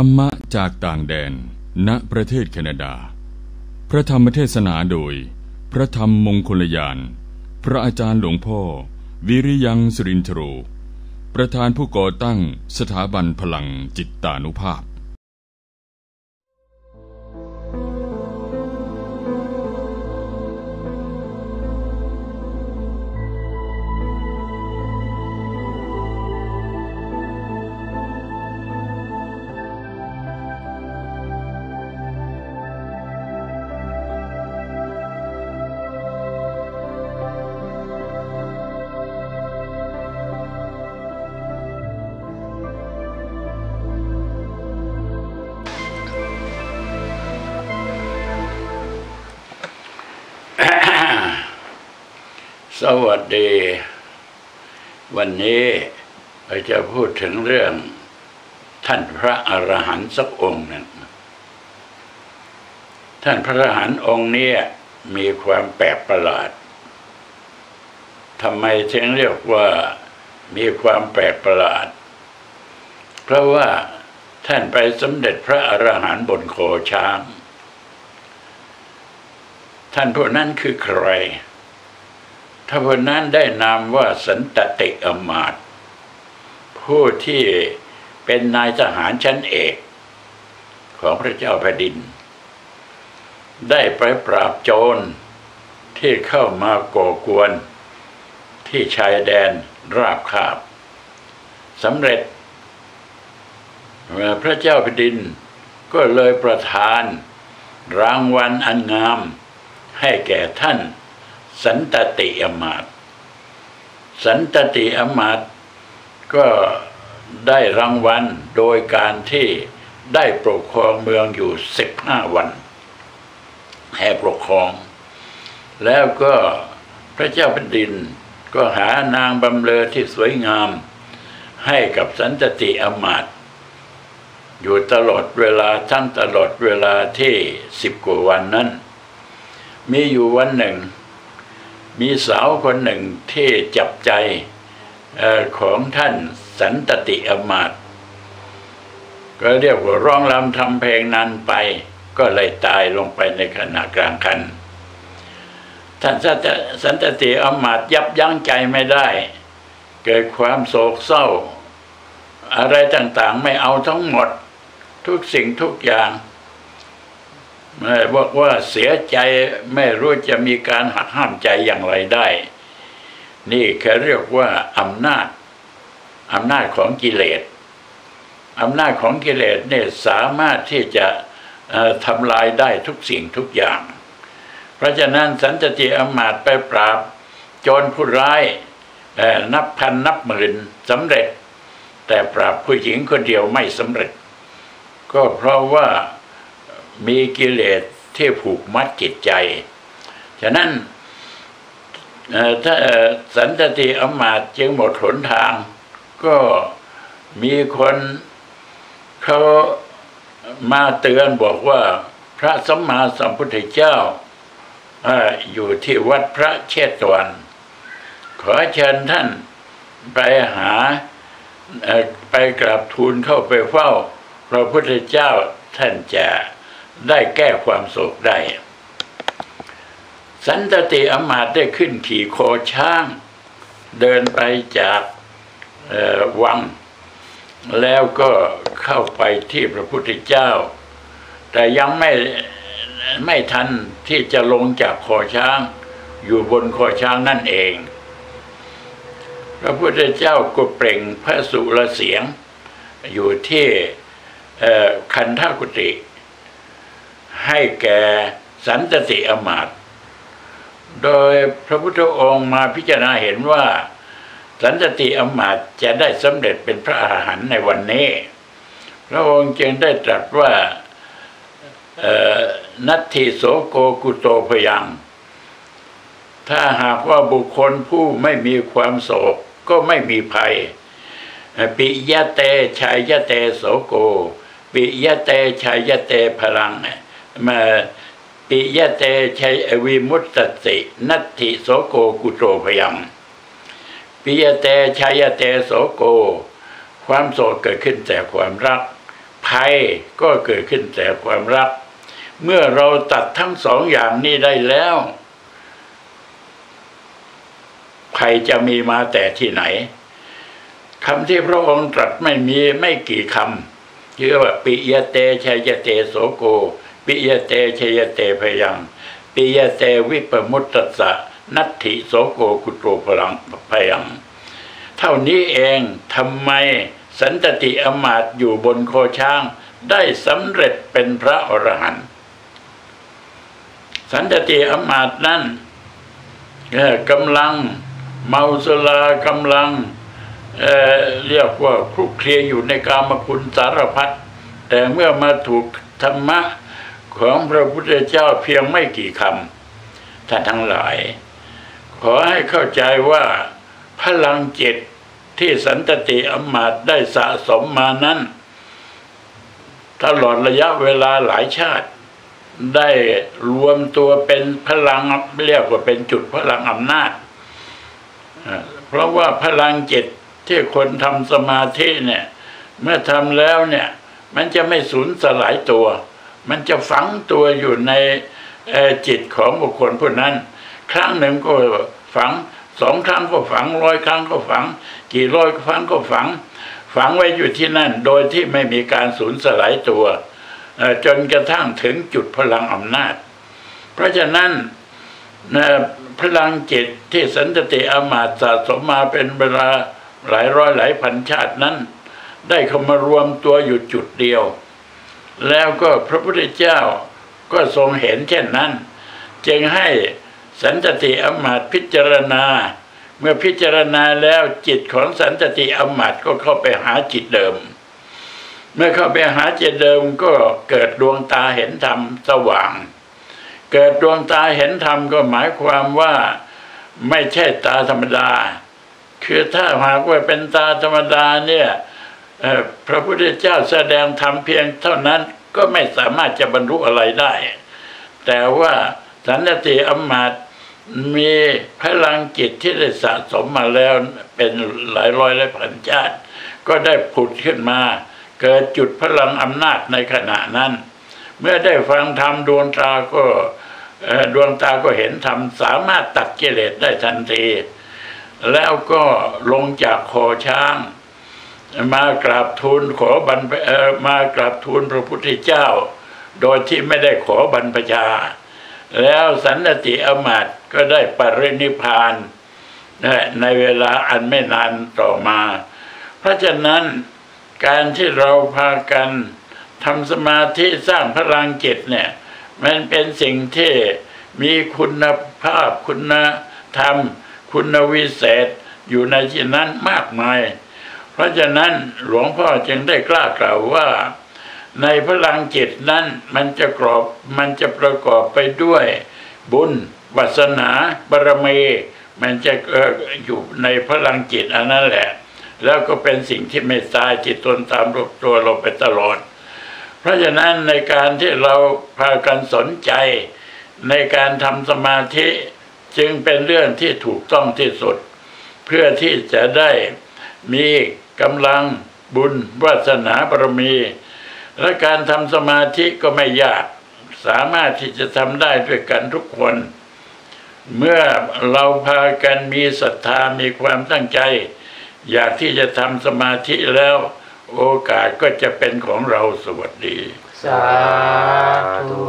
ธรรมะจากต่างแดน ณ ประเทศแคนาดา พระธรรมเทศนาโดย พระธรรมมงคลยาน พระอาจารย์หลวงพ่อ วิริยังสุรินทโรประธานผู้ก่อตั้งสถาบันพลังจิตตานุภาพ สวัสดี วันนี้เราจะพูดถึงเรื่องท่านพระอรหันต์สักองค์หนึ่งท่านพระอรหันต์องค์นี้มีความแปลกประหลาดทำไมถึงเรียกว่ามีความแปลกประหลาด เพราะว่าท่านไปสมเด็จพระอรหันต์บนโคช้าง ท่านผู้นั้นคือใคร ถ้าคนนั้นได้นามว่าสันตติอมาตผู้ที่เป็นนายทหารชั้นเอกของพระเจ้าแผ่นดิน ได้ไปปราบโจรที่เข้ามาก่อกวน ที่ชายแดนราบคาบสำเร็จ พระเจ้าแผ่นดินก็เลยประทาน รางวัลอันงามให้แก่ท่าน สันตติอมาตสันตติอมาตก็ได้รางวัลโดยการที่ได้ปกครองเมืองอยู่สิบห้าวันแห่ปกครอง แล้วก็พระเจ้าแผ่นดินก็หานางบำเรอที่สวยงาม ให้กับสันตติอมาตอยู่ตลอดเวลาทั้งตลอดเวลาที่สิบกว่าวันนั้น มีอยู่วันหนึ่ง มีสาวคนหนึ่งที่จับใจของท่านสันตติอมาตก็เรียกว่าร้องรำทำเพลงนั้นไป ก็เลยตายลงไปในขณะกลางคัน ท่านสันตติอมาตยับยั้งใจไม่ได้ เกิดความโศกเศร้า อะไรต่างๆไม่เอาทั้งหมด ทุกสิ่งทุกอย่าง บอกว่าเสียใจไม่รู้จะมีการหักห้ามใจอย่างไรได้ นี่แค่เรียกว่าอำนาจอำนาจของกิเลสอำนาจของกิเลสเนี่ยสามารถที่จะทำลายได้ทุกสิ่งทุกอย่าง เพราะฉะนั้นสันติอมาตไปปราบ โจรผู้ร้ายนับพันนับหมื่นสำเร็จ แต่ปราบผู้หญิงคนเดียวไม่สำเร็จ ก็เพราะว่า มีกิเลสที่ผูกมัดจิตใจ ฉะนั้นถ้าสันตติอมาตจึงหมดหนทาง ก็มีคนเขามาเตือนบอกว่าพระสัมมาสัมพุทธเจ้าอยู่ที่วัดพระเชตวัน ขอเชิญท่านไปหาไปกราบทูลเข้าไปเฝ้า พระพุทธเจ้าท่านจะ ได้แก้ความโศกได้ สันตติอมาตได้ขึ้นขี่โคช้าง เดินไปจากวัง แล้วก็เข้าไปที่พระพุทธเจ้า แต่ยังไม่ไม่ทันที่จะลงจากคอช้าง อยู่บนคอช้างนั่นเอง พระพุทธเจ้าก็เปล่งพระสุรเสียง อยู่ที่คันธกุติ ให้แก่สันตติอมาตย์โดยพระพุทธองค์มาพิจารณาเห็นว่า สันตติอมาตย์จะได้สำเร็จเป็นพระอาหารหันต์ในวันนี้ พระองค์จึงได้ตรัสว่านัตถิโสโกกุโตพยัง ถ้าหากว่าบุคคลผู้ไม่มีความโศกก็ไม่มีภัย ปิยะเตชัยยะเตโสโก ปิยะเตชัยยะเตพลัง มาปิยะเตชัยวิมุตตตินัตถิโสโกกุโตพยังปิยะเตชัยเตโสโก ความโศกเกิดขึ้นแต่ความรัก ภัยก็เกิดขึ้นแต่ความรัก เมื่อเราตัดทั้งสองอย่างนี้ได้แล้วภัยจะมีมาแต่ที่ไหนคำที่พระองค์ตรัสไม่มีไม่กี่คำเชื่อว่าปิยเตชัยเตโสโก ปิยเตชยเตพยังปิยเตวิปมุตตสะนัตถิโสโกกุโตพลังพยัง เท่านี้เองทำไมสันตติอมาตย์อยู่บนโคช้าง ได้สำเร็จเป็นพระอรหันต์สันตติอมาตย์นั้นกำลังเมาสุรากำลังเเรียกว่าคลุกเคลียอยู่ในกามคุณสารพัดแต่เมื่อมาถูกธรรมะ ของพระพุทธเจ้าเพียงไม่กี่คำท่านทั้งหลาย ขอให้เข้าใจว่าพลังจิตที่สันตติอมาตได้สะสมมานั้น ตลอดระยะเวลาหลายชาติ ได้รวมตัวเป็นพลังเรียกว่าเป็นจุดพลังอำนาจ เพราะว่าพลังจิตที่คนทำสมาธิเนี่ย เมื่อทำแล้วเนี่ย มันจะไม่สูญสลายตัว มันจะฝังตัวอยู่ในจิตของบุคคลผู้นั้น ครั้งหนึ่งก็ฝังสองครั้งก็ฝังร้อยครั้งก็ฝัง กี่ร้อยครั้งก็ฝัง ฝังไว้อยู่ที่นั่น โดยที่ไม่มีการสูญสลายตัวจนกระทั่งถึงจุดพลังอำนาจ เพราะฉะนั้นพลังจิตที่สันติอามาตสะสมมาเป็นเวลาหลายร้อยหลายพันชาตินั้น ได้เข้ามารวมตัวอยู่จุดเดียว แล้วก็พระพุทธเจ้าก็ทรงเห็นเช่นนั้น จึงให้สันตติอมาตพิจารณา เมื่อพิจารณาแล้วจิตของสันตติอมาตก็เข้าไปหาจิตเดิม เมื่อเข้าไปหาจิตเดิมก็เกิดดวงตาเห็นธรรมสว่าง เกิดดวงตาเห็นธรรมก็หมายความว่าไม่ใช่ตาธรรมดา คือถ้าหากว่าเป็นตาธรรมดาเนี่ย พระพุทธเจ้าแสดงธรรมเพียงเท่านั้นก็ไม่สามารถจะบรรลุอะไรได้ แต่ว่าสันติอมาตมีพลังจิตที่ได้สะสมมาแล้วเป็นหลายร้อยหลายพันชาติ ก็ได้ผุดขึ้นมา เกิดจุดพลังอำนาจในขณะนั้น เมื่อได้ฟังธรรมดวงตาก็ดวงตาก็เห็นธรรมสามารถตัดกิเลสได้ทันที แล้วก็ลงจากคอช้าง มากราบทูลขอบรรมากราบทูลพระพุทธเจ้า โดยที่ไม่ได้ขอบรรพชา แล้วสันติอมาตก็ได้ปรินิพานในเวลาอันไม่นานต่อมา เพราะฉะนั้นการที่เราพากันทำสมาธิสร้างพลังจิตเนี่ย มันเป็นสิ่งที่มีคุณภาพคุณธรรม คุณวิเศษอยู่ในที่นั้นมากมาย เพราะฉะนั้นหลวงพ่อจึงได้กล้ากล่าวว่า ในพลังจิตนั้นมันจะกรอบมันจะประกอบไปด้วย บุญวาสนาบารมีมันจะอยู่ในพลังจิตอันนั้นแหละ แล้วก็เป็นสิ่งที่ไม่ตายจิตตนตามรูปตัวเราไปตลอด เพราะฉะนั้นในการที่เราพากันสนใจ ในการทำสมาธิจึงเป็นเรื่องที่ถูกต้องที่สุด เพื่อที่จะได้มี กำลังบุญวาสนาบารมี และการทำสมาธิก็ไม่ยาก สามารถที่จะทำได้ด้วยกันทุกคน เมื่อเราพากันมีศรัทธามีความตั้งใจ อยากที่จะทำสมาธิแล้ว โอกาสก็จะเป็นของเราสวัสดี สาธุ